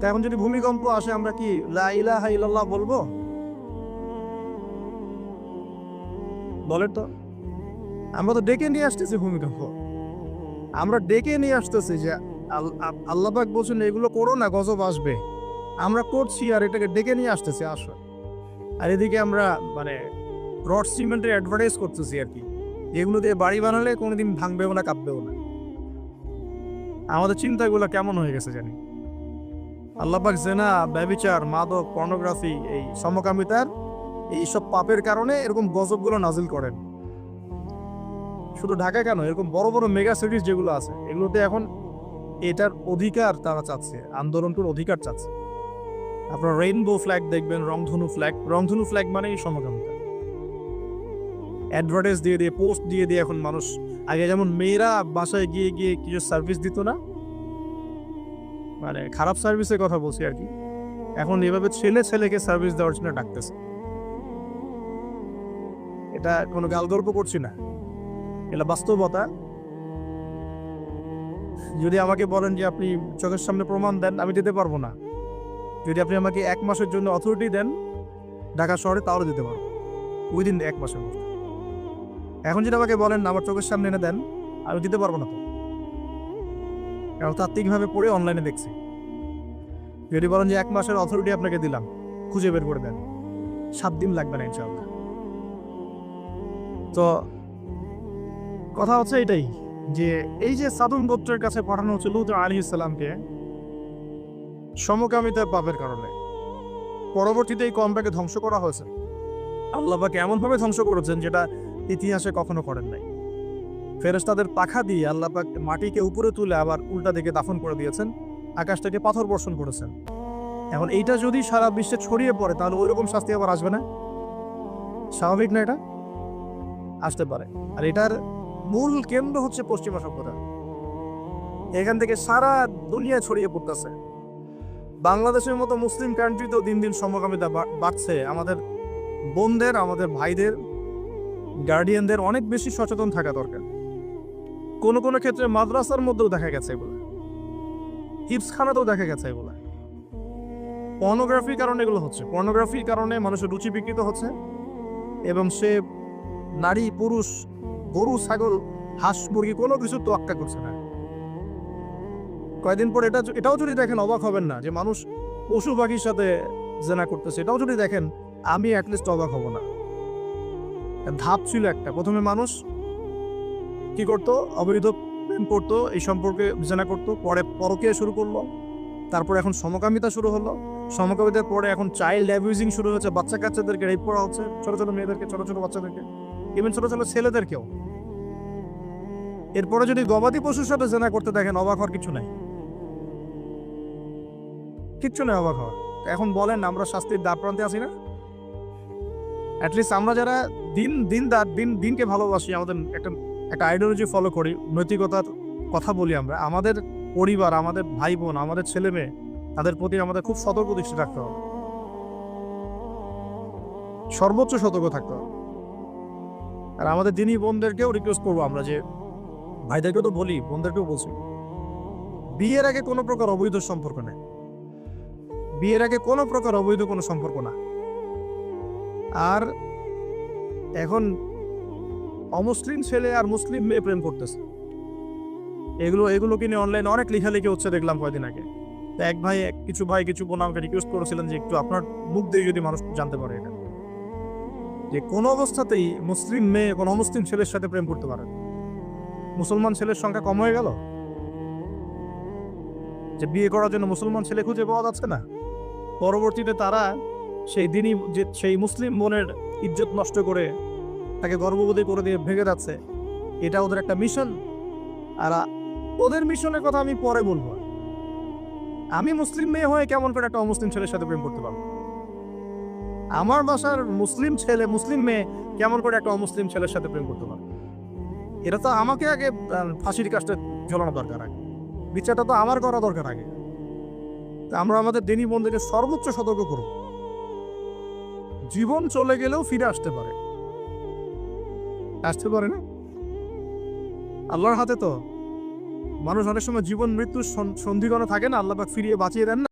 তা এখন যদি ভূমিকম্প আসে, আমরা কি লা ইলাহা ইল্লাল্লাহ বলব? বলেন তো। আমরা তো ডেকে নিয়ে আসতেছি ভূমিকম্প। আমরা ডেকে নিয়ে আসতেছি যে আল- আ- আল্লাহ পাক বলছেন, এগুলো করো না, গজব আসবে। আমরা করছি আর এটাকে ডেকে নিয়ে আসতেছি, আসো। আর এদিকে আমরা মানে রড সিমেন্টের অ্যাডভার্টাইজ করতেছি আর কি। এগুলো দিয়ে বাড়ি বানালে কোনোদিন ভাঙবেও না, কাঁপবেও না। আমাদের চিন্তাগুলো কেমন হয়ে গেছে জানি। আল্লাপাক জেনা ব্যবিচার মাদক পর্নোগ্রাফি এই সমকামিতার এইসব পাপের কারণে এরকম গজবগুলো নাজিল করেন। শুধু ঢাকা কেন? এরকম বড় বড় মেগা সিটিজ যেগুলো আছে, এগুলোতে এখন এটার অধিকার তারা চাচ্ছে, আন্দোলনটার অধিকার চাচ্ছে। আপনার রেইনবো ফ্ল্যাগ দেখবেন, রংধনু ফ্ল্যাগ রংধনু ফ্ল্যাগ মানেই সমকামিতা। অ্যাডভার্টাইজ দিয়ে দিয়ে পোস্ট দিয়ে দিয়ে এখন মানুষ, আগে যেমন মেয়েরা বাসায় গিয়ে গিয়ে কিছু সার্ভিস দিত না মানে খারাপ সার্ভিসের কথা বলছি আর কি। এখন এভাবে ছেলে ছেলেকে সার্ভিস দেওয়ার জন্য ডাকতেছে। এটা কোনো গাল গল্প করছি না। এটা বাস্তবতা। যদি আমাকে বলেন যে আপনি চোখের সামনে প্রমাণ দেন, আমি দিতে পারব না। যদি আপনি আমাকে এক মাসের জন্য অথরিটি দেন, ঢাকা শহরে তাহলে দিতে পারব। উইদিন এক মাসের মধ্যে। এখন যদি আমাকে বলেন, আমার চোখের সামনে এনে দেন, আমি দিতে পারব না তো? কারণ তাত্ত্বিকভাবে পড়ে অনলাইনে দেখছি। যদি বলেন যে এক মাসের অথরিটি আপনাকে দিলাম, খুঁজে বের করে দেন। সাত দিন লাগবে না ইনশাআল্লাহ। তো কথা হচ্ছে এটাই যে এই যে সাদুন গোত্রের কাছে পাঠানো হচ্ছে লুত আলী ইসলামকে সমকামিতার পাপের কারণে। পরবর্তীতে এই কমটাকে ধ্বংস করা হয়েছে। আল্লাহবাকে এমনভাবে ধ্বংস করেছেন যেটা ইতিহাসে কখনো করেন নাই। ফেরেশতাদের পাখা দিয়ে আল্লাহ পাক মাটিকে উপরে তুলে আবার উল্টা দিকে দাফন করে দিয়েছেন। আকাশ থেকে পাথর বর্ষণ করেছেন। এখন এইটা যদি সারা বিশ্বে ছড়িয়ে পড়ে, তাহলে ওই রকম শাস্তি আবার আসবে না? স্বাভাবিক না এটা? আসতে পারে। আর এটার মূল কেন্দ্র হচ্ছে পশ্চিমা সভ্যতা। এখান থেকে সারা দুনিয়া ছড়িয়ে পড়তেছে। বাংলাদেশের মতো মুসলিম কান্ট্রিতেও দিন দিন সমকামিতা বাড়ছে। আমাদের বোনদের, আমাদের ভাইদের গার্ডিয়ানদের অনেক বেশি সচেতন থাকা দরকার। কোনো কোনো ক্ষেত্রে মাদ্রাসার মধ্যেও দেখা গেছে এগুলো। হিপসখানাতেও দেখা গেছে এগুলো। পর্নোগ্রাফির কারণে এগুলো হচ্ছে। পর্নোগ্রাফির কারণে মানুষের রুচি বিকৃত হচ্ছে এবং সে নারী, পুরুষ, গরু, ছাগল, হাঁস, মুরগি কোনো কিছু তোয়াক্কা করছে না। কয়দিন পর এটা এটাও যদি দেখেন অবাক হবেন না যে মানুষ পশু পাখির সাথে জেনা করতেছে। এটাও যদি দেখেন, আমি অ্যাটলিস্ট অবাক হব না। ধাপ ছিল একটা। প্রথমে মানুষ কি করতো? অবৈধ প্রেম করতো এই সম্পর্কে জেনা করতো, পরে পরকীয়া শুরু করল, তারপর এখন সমকামিতা শুরু হলো। সমকামিতার পরে এখন চাইল্ড অ্যাবিউজিং শুরু হচ্ছে বাচ্চা কাচ্চাদেরকে রেপ করা হচ্ছে, ছোট ছোট মেয়েদেরকে, ছোট ছোট বাচ্চাদেরকে ইভেন ছোট ছোট ছেলেদেরকেও। এরপরে যদি গবাদি পশুর সাথে জেনা করতে দেখেন, অবাক হওয়ার কিছু নাই। কিচ্ছু নেই অবাক হওয়ার। এখন বলেন, আমরা শাস্তির দ্বার প্রান্তে আছি না? অ্যাটলিস্ট আমরা যারা দিন দিন দিন, দিনকে ভালোবাসি, আমাদের একটা একটা আইডিওলজি ফলো করি, নৈতিকতার কথা বলি আমরা। আমাদের পরিবার, আমাদের ভাই বোন আমাদের ছেলে মেয়ে তাদের প্রতি আমাদের খুব সতর্ক দৃষ্টি রাখতে হবে। সর্বোচ্চ সতর্ক থাকতে হবে। আর আমাদের দিনই বোনদেরকেও রিকোয়েস্ট করব আমরা যে, ভাইদেরকেও তো বলি, বোনদেরকেও বলছি। বিয়ের আগে কোনো প্রকার অবৈধ সম্পর্ক নেই। বিয়ের আগে কোনো প্রকার অবৈধ কোনো সম্পর্ক না। আর এখন অমুসলিম ছেলে আর মুসলিম মেয়ে প্রেম করতেছে। এগুলো এগুলো কিনে অনলাইনে অনেক লেখালেখি হচ্ছে দেখলাম কয়দিন আগে। তো এক ভাই কিছু ভাই কিছু বোন আমাকে রিকোয়েস্ট করেছিলেন যে একটু আপনার মুখ দিয়ে যদি মানুষ জানতে পারে এটা। যে কোনো অবস্থাতেই মুসলিম মেয়ে, কোনো অমুসলিম ছেলের সাথে প্রেম করতে পারে মুসলমান ছেলের সংখ্যা কম হয়ে গেল? যে বিয়ে করার জন্য মুসলমান ছেলে খুঁজে পাওয়া যাচ্ছে না। পরবর্তীতে তারা সেই দিনই যে, সেই মুসলিম বোনের ইজ্জত নষ্ট করে তাকে গর্ভবতী করে দিয়ে ভেঙে যাচ্ছে। এটা ওদের একটা মিশন আর ওদের মিশনের কথা আমি পরে বলব। আমি মুসলিম মেয়ে হয়ে কেমন করে একটা অমুসলিম ছেলের সাথে প্রেম করতে পারব? আমার বাসার মুসলিম ছেলে, মুসলিম মেয়ে কেমন করে একটা অমুসলিম ছেলের সাথে প্রেম করতে পারবে? এটা তো আমাকে আগে ফাঁসির কাজটা ঝোলানো দরকার আগে। বিচারটা তো আমার করা দরকার আগে। আমরা আমাদের দিনী বন্ধুকে সর্বোচ্চ সতর্ক করব। জীবন চলে গেলেও ফিরে আসতে পারে। আসতে পারে না? আল্লাহর হাতে তো। মানুষ অনেক সময় জীবন, মৃত্যুর সন- সন্ধিগণ থাকে না, আল্লাহ ফিরিয়ে বাঁচিয়ে দেন না।